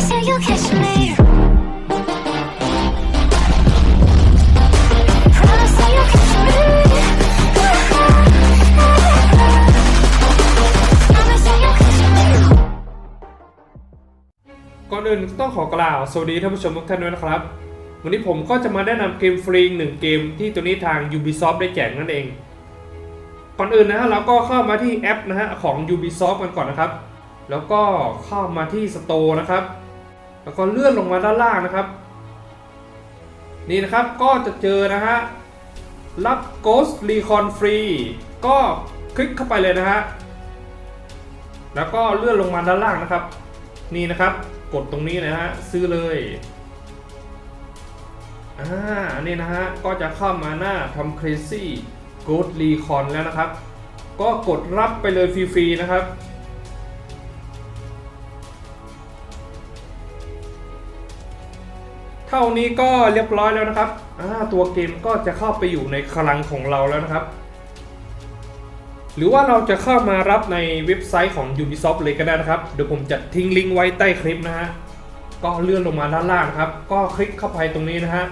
Promise you catch me. Promise that you'll catch me. Promise that you'll catch me. ก่อนอื่นต้องขอกล่าวสวัสดีท่านผู้ชมทุกท่านด้วยนะครับ วันนี้ผมก็จะมาแนะนำเกมฟรีหนึ่งเกมที่ตัวนี้ทาง Ubisoft ได้แจกนั่นเอง ก่อนอื่นนะฮะเราก็เข้ามาที่แอปนะฮะของ Ubisoft กันก่อนนะครับ แล้วก็เข้ามาที่ Store นะครับ แล้วก็เลื่อนลงมาด้านล่างนะครับ นี่นะครับก็จะเจอนะฮะรับ Ghost Recon ฟรีก็คลิกเข้าไปเลยนะฮะแล้วก็เลื่อนลงมาด้านล่างนะครับ นี่นะครับกดตรงนี้นะฮะซื้อเลยอ่าอันนี้นะฮะก็จะเข้ามาหน้าทำ crazy good recon แล้วนะครับ ก็กดรับไปเลยฟรีๆนะครับ เท่านี้ก็เรียบร้อยแล้วนะครับตัวเกมก็จะเข้าไปอยู่ในคลังของเราแล้วนะครับ หรือว่าเราจะเข้ามารับในเว็บไซต์ของ Ubisoft เลยก็ได้นะครับ เดี๋ยวผมจะทิ้งลิงก์ไว้ใต้คลิปนะฮะ ก็เลื่อนลงมาด้านล่างครับ ก็คลิกเข้าไปตรงนี้นะฮะ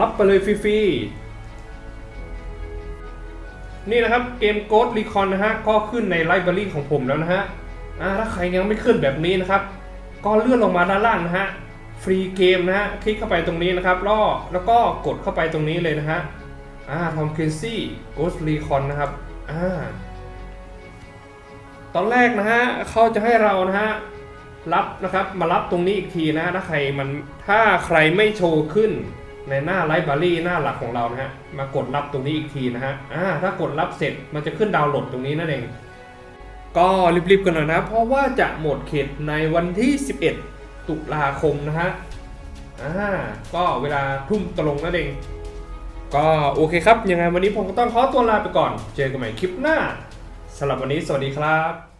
รับไปเลยฟรีๆ นี่นะครับเกม Ghost Recon นะฮะ ก็ขึ้นในไลบรารีของผมแล้วนะฮะถ้าใครยังไม่ขึ้นแบบนี้นะครับ ก็เลื่อนลงมาด้านล่างนะฮะ ฟรีเกมนะฮะคลิกเข้าไปตรงนี้นะครับล่อแล้วก็กดเข้าไปตรงนี้เลยนะฮะอ่าทอมครินซี่ Ghost Recon นะครับอ่าตอนแรกนะฮะเขาจะให้เรานะฮะรับนะครับมารับตรงนี้อีกทีนะถ้าใครมันถ้าใครไม่โชว์ขึ้นในหน้าไลบรารีหน้าหลักของเรานะฮะมากดรับตรงนี้อีกทีนะฮะอ่าถ้ากดรับเสร็จมันจะขึ้นดาวน์โหลดตรงนี้นั่นเอง ก็รีบๆกันหน่อยนะ เพราะว่าจะหมดเขตในวันที่ 11 ตุลาคมนะฮะอ่าก็เวลาทุ่มตรงนั่นเอง ก็โอเคครับ ยังไงวันนี้ผมก็ต้องขอตัวลาไปก่อน เจอกันใหม่คลิปหน้าสำหรับวันนี้สวัสดีครับ